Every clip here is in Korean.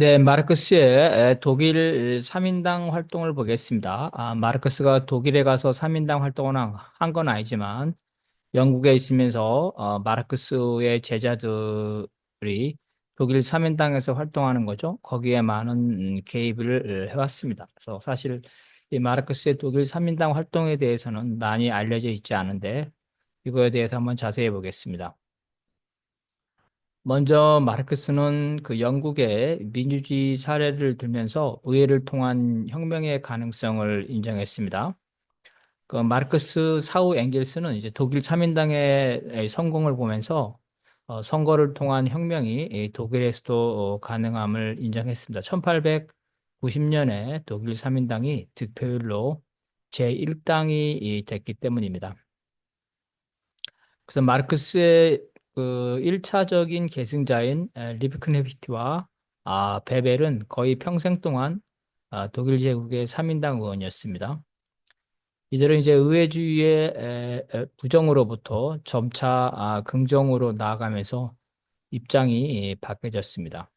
네, 마르크스의 독일 3인당 활동을 보겠습니다. 아, 마르크스가 독일에 가서 3인당 활동을 한 건 아니지만 영국에 있으면서 어, 마르크스의 제자들이 독일 3인당에서 활동하는 거죠. 거기에 많은 개입을 해왔습니다. 그래서 사실 이 마르크스의 독일 3인당 활동에 대해서는 많이 알려져 있지 않은데 이거에 대해서 한번 자세히 보겠습니다. 먼저 마르크스는 그 영국의 민주주의 사례를 들면서 의회를 통한 혁명의 가능성을 인정했습니다. 그 마르크스 사후 엥겔스는 이제 독일 3인당의 성공을 보면서 어, 선거를 통한 혁명이 독일에서도 어, 가능함을 인정했습니다. 1890년에 독일 3인당이 득표율로 제1당이 됐기 때문입니다. 그래서 마르크스의 그 1차적인 계승자인 리프크네비티와 아, 베벨은 거의 평생 동안 아, 독일 제국의 3인당 의원이었습니다. 이들은 이제 의회주의의 에, 에, 부정으로부터 점차 아, 긍정으로 나아가면서 입장이 바뀌어졌습니다.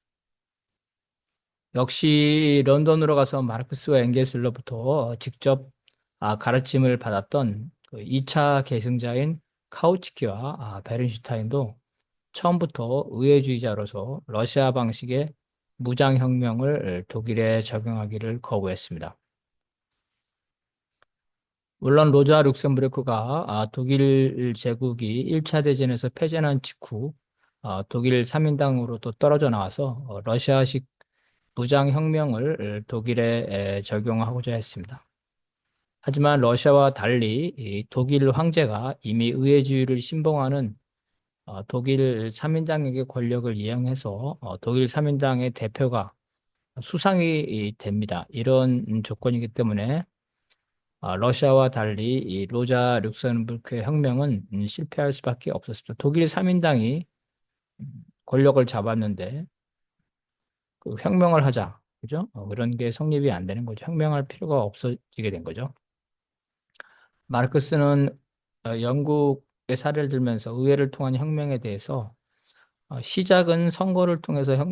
역시 런던으로 가서 마르크스와 엥겔스로부터 직접 아, 가르침을 받았던 그 2차 계승자인 카우치키와 아, 베른슈타인도 처음부터 의회주의자로서 러시아 방식의 무장혁명을 독일에 적용하기를 거부했습니다. 물론 로자 룩셈부르크가 아, 독일 제국이 1차 대전에서 패전한 직후 아, 독일 3인당으로 또 떨어져 나와서 어, 러시아식 무장혁명을 독일에 적용하고자 했습니다. 하지만 러시아와 달리 독일 황제가 이미 의회주의를 신봉하는 어, 독일 3인당에게 권력을 이양해서 어, 독일 3인당의 대표가 수상이 됩니다. 이런 조건이기 때문에 어, 러시아와 달리 이 로자 룩셈부르크 혁명은 실패할 수밖에 없었습니다. 독일 3인당이 권력을 잡았는데 그 혁명을 하자. 그죠? 그런 게 성립이 안 되는 거죠. 혁명할 필요가 없어지게 된 거죠. 마르크스는 어, 영국의 사례를 들면서 의회를 통한 혁명에 대해서 어, 시작은 선거를 통해서 혁,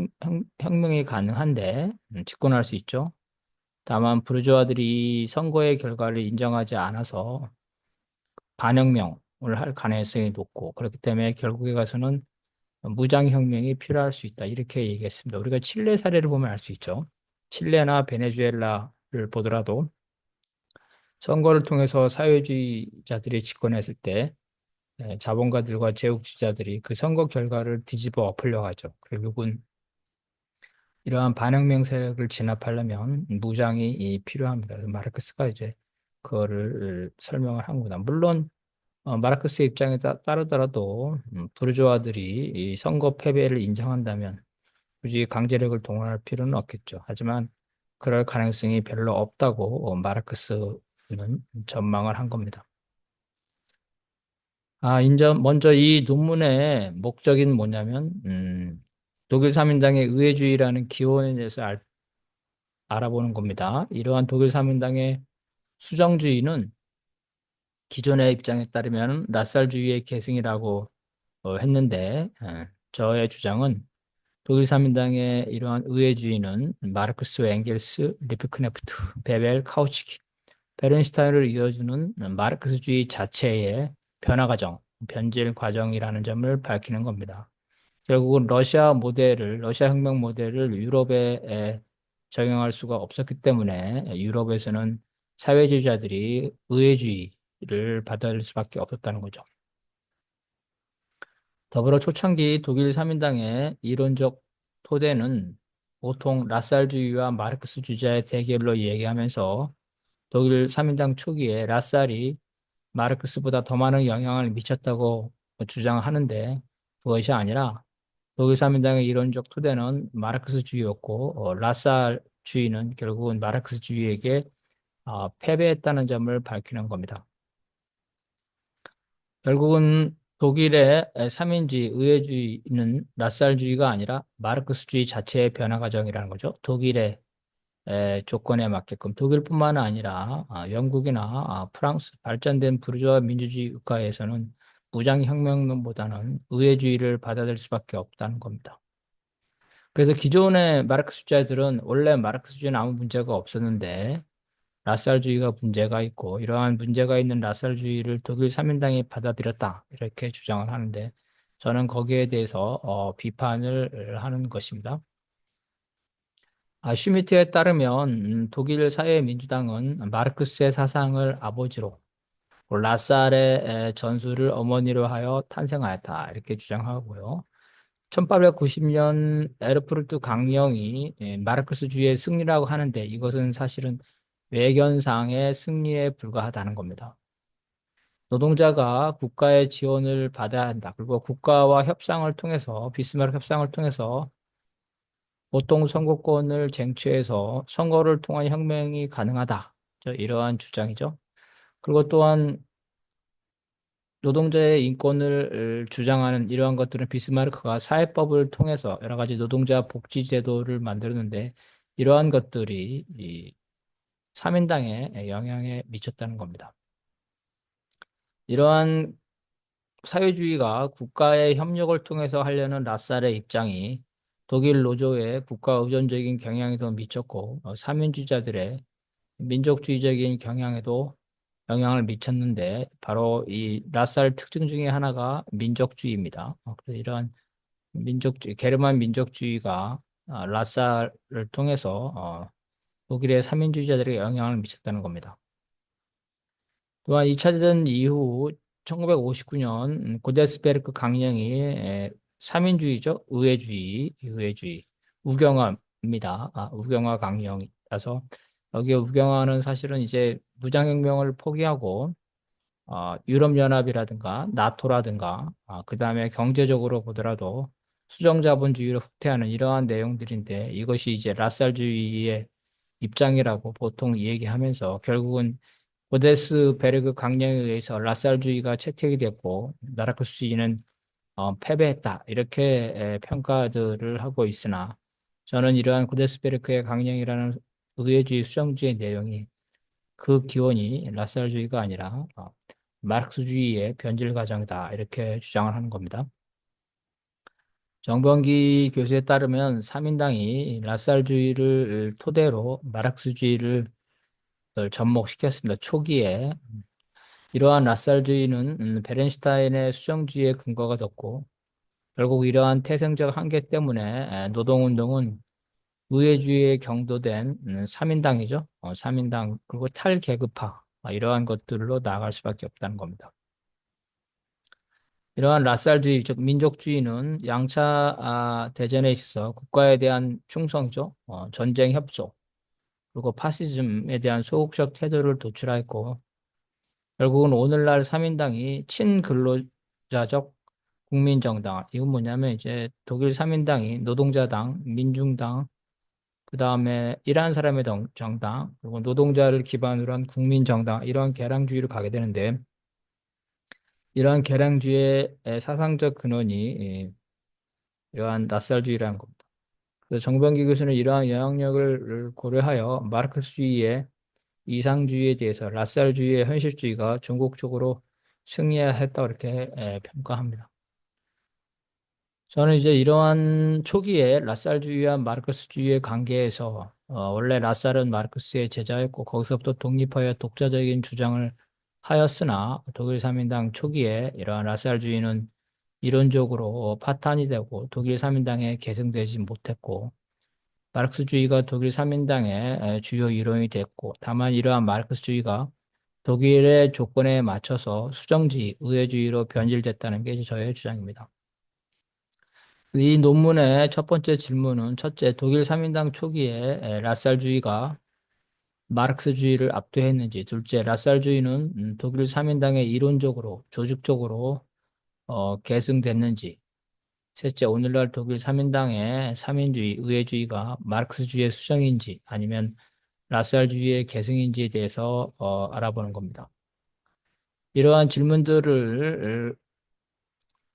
혁 명이 가능한데 음, 집권할 수 있죠. 다만 부르주아들이 선거의 결과를 인정하지 않아서 반혁명을 할 가능성이 높고 그렇기 때문에 결국에 가서는 무장혁명이 필요할 수 있다 이렇게 얘기했습니다. 우리가 칠레 사례를 보면 알 수 있죠. 칠레나 베네수엘라를 보더라도 선거를 통해서 사회주의자들이 집권했을 때 예, 자본가들과 제국주의자들이 그 선거 결과를 뒤집어 엎으려 하죠. 결국은 이러한 반혁명 세력을 진압하려면 무장이 필요합니다. 마르크스가 이제 그거를 설명을 한 겁니다. 물론 어, 마르크스의 입장에 따, 따르더라도 음, 부르주아들이 이 선거 패배를 인정한다면 굳이 강제력을 동원할 필요는 없겠죠. 하지만 그럴 가능성이 별로 없다고 어, 마르크스 는 전망을 한 겁니다. 아, 인전 먼저 이 논문의 목적인 뭐냐면 음, 독일 3인당의 의회주의라는 기원에 대해서 알, 알아보는 겁니다. 이러한 독일 3인당의 수정주의는 기존의 입장에 따르면 라살주의의 계승이라고 어, 했는데 어, 저의 주장은 독일 3인당의 이러한 의회주의는 마르크스, 엥겔스, 리프크네프트, 베벨, 카우치키 베른슈타인을 이어주는 마르크스주의 자체의 변화 과정, 변질 과정이라는 점을 밝히는 겁니다. 결국은 러시아 모델을, 러시아 혁명 모델을 유럽에 적용할 수가 없었기 때문에 유럽에서는 사회주의자들이 의회주의를 받아들일 수밖에 없었다는 거죠. 더불어 초창기 독일 3인당의 이론적 토대는 보통 라살주의와 마르크스주의자의 대결로 얘기하면서 독일 3인당 초기에 라살이 마르크스보다 더 많은 영향을 미쳤다고 주장하는데 그것이 아니라 독일 3인당의 이론적 토대는 마르크스주의였고 어, 라살주의는 결국은 마르크스주의에게 어, 패배했다는 점을 밝히는 겁니다. 결국은 독일의 3인주의, 의회주의는 라살주의가 아니라 마르크스주의 자체의 변화 과정이라는 거죠. 독일의 조건에 맞게끔 독일뿐만 아니라 아, 영국이나 아, 프랑스 발전된 부르주아 민주주의 국가에서는 무장혁명론보다는 의회주의를 받아들일 수밖에 없다는 겁니다. 그래서 기존의 마르크스주의자들은 원래 마르크스주의는 아무 문제가 없었는데 라살주의가 문제가 있고 이러한 문제가 있는 라살주의를 독일 사민당이 받아들였다 이렇게 주장을 하는데 저는 거기에 대해서 어, 비판을 하는 것입니다. 아, 슈미트에 따르면 음, 독일 사회민주당은 마르크스의 사상을 아버지로 라살의 전술을 어머니로 하여 탄생하였다 이렇게 주장하고요. 1890년 에르푸르트 강령이 예, 마르크스주의의 승리라고 하는데 이것은 사실은 외견상의 승리에 불과하다는 겁니다. 노동자가 국가의 지원을 받아야 한다. 그리고 국가와 협상을 통해서 비스마르크 협상을 통해서 보통 선거권을 쟁취해서 선거를 통한 혁명이 가능하다. 이러한 주장이죠. 그리고 또한 노동자의 인권을 주장하는 이러한 것들은 비스마르크가 사회법을 통해서 여러 가지 노동자 복지 제도를 만들었는데 이러한 것들이 이 3인당에 영향에 미쳤다는 겁니다. 이러한 사회주의가 국가의 협력을 통해서 하려는 라살의 입장이 독일 노조의 국가 의존적인 경향에도 미쳤고 어, 사민주의자들의 민족주의적인 경향에도 영향을 미쳤는데 바로 이 라살 특징 중에 하나가 민족주의입니다. 어, 그래서 이러한 민족주의, 게르만 민족주의가 아, 라살을 통해서 어, 독일의 사민주의자들에게 영향을 미쳤다는 겁니다. 또한 2차 대전 이후 1959년 고데스베르크 강령이 사민주의죠. 의회주의, 의회주의, 우경화입니다. 아, 우경화 강령이라서 여기에 우경화는 사실은 이제 무장혁명을 포기하고 어, 유럽연합이라든가 나토라든가 어, 그 다음에 경제적으로 보더라도 수정자본주의를 후퇴하는 이러한 내용들인데 이것이 이제 라살주의의 입장이라고 보통 얘기하면서 결국은 고데스 베르그 강령에 의해서 라살주의가 채택이 됐고 나라크스주의는 어, 패배했다 이렇게 평가들을 하고 있으나 저는 이러한 고데스베르크의 강령이라는 의회주의 수정주의 내용이 그 기원이 라살주의가 아니라 어, 마르크스주의의 변질 과정이다 이렇게 주장을 하는 겁니다. 정병기 교수에 따르면 삼인당이 라살주의를 토대로 마르크스주의를 접목시켰습니다. 초기에 이러한 라살주의는 음, 베렌슈타인의 수정주의의 근거가 뒀고 결국 이러한 태생적 한계 때문에 노동운동은 의회주의에 경도된 3인당이죠. 음, 3인당 어, 그리고 탈계급화 아, 이러한 것들로 나아갈 수밖에 없다는 겁니다. 이러한 라살주의, 즉 민족주의는 양차 아, 대전에 있어서 국가에 대한 충성이죠. 어, 전쟁 협조, 그리고 파시즘에 대한 소극적 태도를 도출하였고 결국은 오늘날 3인당이 친근로자적 국민정당 이건 뭐냐면 이제 독일 3인당이 노동자당, 민중당, 그 다음에 일하는 사람의 정당, 그리고 노동자를 기반으로 한 국민정당 이러한 개량주의를 가게 되는데 이러한 개량주의의 사상적 근원이 예, 이러한 라살주의라는 겁니다. 그래서 정병기 교수는 이러한 영향력을 고려하여 마르크스주의의 이상주의에 대해서 라살주의의 현실주의가 전국적으로 승리했다고 이렇게 평가합니다. 저는 이제 이러한 초기에 라살주의와 마르크스주의의 관계에서 어, 원래 라살은 마르크스의 제자였고 거기서부터 독립하여 독자적인 주장을 하였으나 독일 사민당 초기에 이러한 라살주의는 이론적으로 파탄이 되고 독일 사민당에 계승되지 못했고 마르크스주의가 독일 사민당의 주요 이론이 됐고 다만 이러한 마르크스주의가 독일의 조건에 맞춰서 수정주의, 의회주의로 변질됐다는 게 저의 주장입니다. 이 논문의 첫 번째 질문은 첫째, 독일 사민당 초기에 라살주의가 마르크스주의를 압도했는지, 둘째, 라살주의는 음, 독일 사민당에 이론적으로, 조직적으로 어, 계승됐는지, 셋째, 오늘날 독일 사민당의 사민주의, 의회주의가 마르크스주의의 수정인지 아니면 라살주의의 계승인지에 대해서 어, 알아보는 겁니다. 이러한 질문들을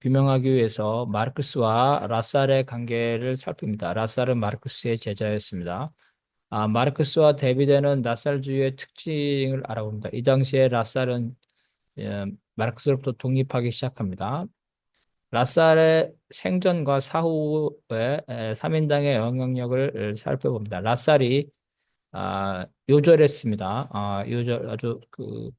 규명하기 위해서 마르크스와 라살의 관계를 살핍니다. 라살은 마르크스의 제자였습니다. 아, 마르크스와 대비되는 라살주의의 특징을 알아봅니다. 이 당시에 라살은 예, 마르크스로부터 독립하기 시작합니다. 라살의 생전과 사후의 에, 3인당의 영향력을 살펴봅니다. 라살이 아, 요절했습니다. 아, 요절 아주 그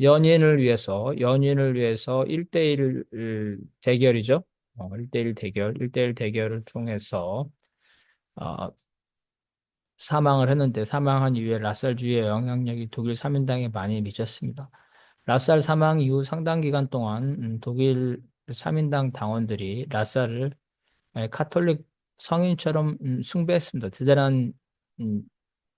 연인을 위해서 연인을 위해서 1대1 대결이죠. 어, 1대1 대결, 1대1 대결을 통해서 어, 사망을 했는데 사망한 이후에 라살주의의 영향력이 독일 3인당에 많이 미쳤습니다. 라살 사망 이후 상당 기간 동안 음, 독일 3인당 당원들이 라살을 에, 카톨릭 성인처럼 음, 숭배했습니다. 대단한 음,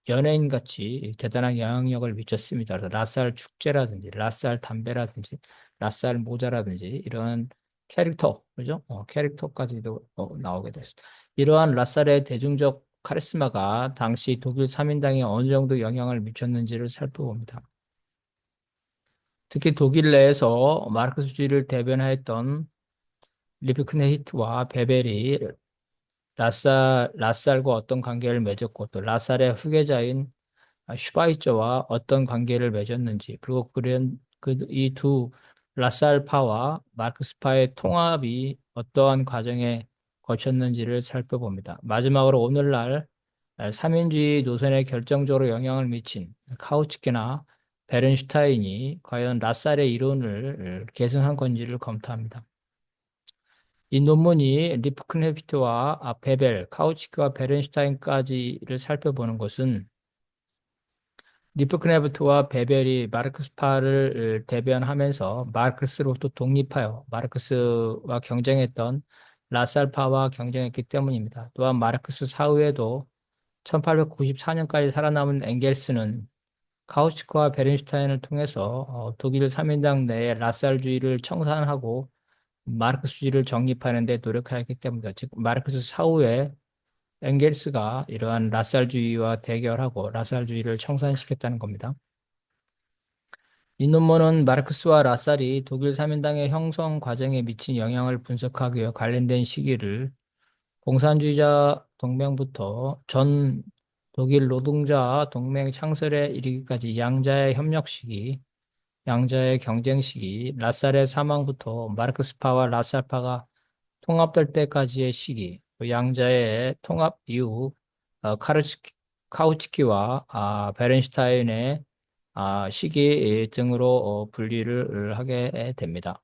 연예인 같이 대단한 영향력을 미쳤습니다. 라살 축제라든지 라살 담배라든지 라살 모자라든지 이런 캐릭터 그죠? 어, 캐릭터까지도 어, 나오게 됐습니다. 이러한 라살의 대중적 카리스마가 당시 독일 3인당에 어느 정도 영향을 미쳤는지를 살펴봅니다. 특히 독일 내에서 마르크스주의를 대변하였던 리프크네히트와 베벨이 라살, 라살과 어떤 관계를 맺었고 또 라살의 후계자인 슈바이처와 어떤 관계를 맺었는지 그리고 그런 그 이 두 라살파와 마르크스파의 통합이 어떠한 과정에 거쳤는지를 살펴봅니다. 마지막으로 오늘날 3인주의 노선에 결정적으로 영향을 미친 카우츠키나 베른슈타인이 과연 라살의 이론을 계승한 건지를 검토합니다. 이 논문이 리프크네피트와 베벨, 카우치크와 베른슈타인까지를 살펴보는 것은 리프크네프트와 베벨이 마르크스파를 대변하면서 마르크스로부터 독립하여 마르크스와 경쟁했던 라살파와 경쟁했기 때문입니다. 또한 마르크스 사후에도 1894년까지 살아남은 엥겔스는 카우치크와 베른슈타인을 통해서 어, 독일 3인당 내에 라살주의를 청산하고 마르크스주의를 정립하는 데 노력하였기 때문이다. 즉 마르크스 사후에 엥겔스가 이러한 라살주의와 대결하고 라살주의를 청산시켰다는 겁니다. 이 논문은 마르크스와 라살이 독일 3인당의 형성 과정에 미친 영향을 분석하기 위해 관련된 시기를 공산주의자 동맹부터 전 독일 노동자 동맹 창설에 이르기까지 양자의 협력 시기, 양자의 경쟁 시기, 라살의 사망부터 마르크스파와 라살파가 통합될 때까지의 시기, 양자의 통합 이후 어, 카르치키, 카우치키와 아, 베른슈타인의 아, 시기 등으로 어, 분리를 하게 됩니다.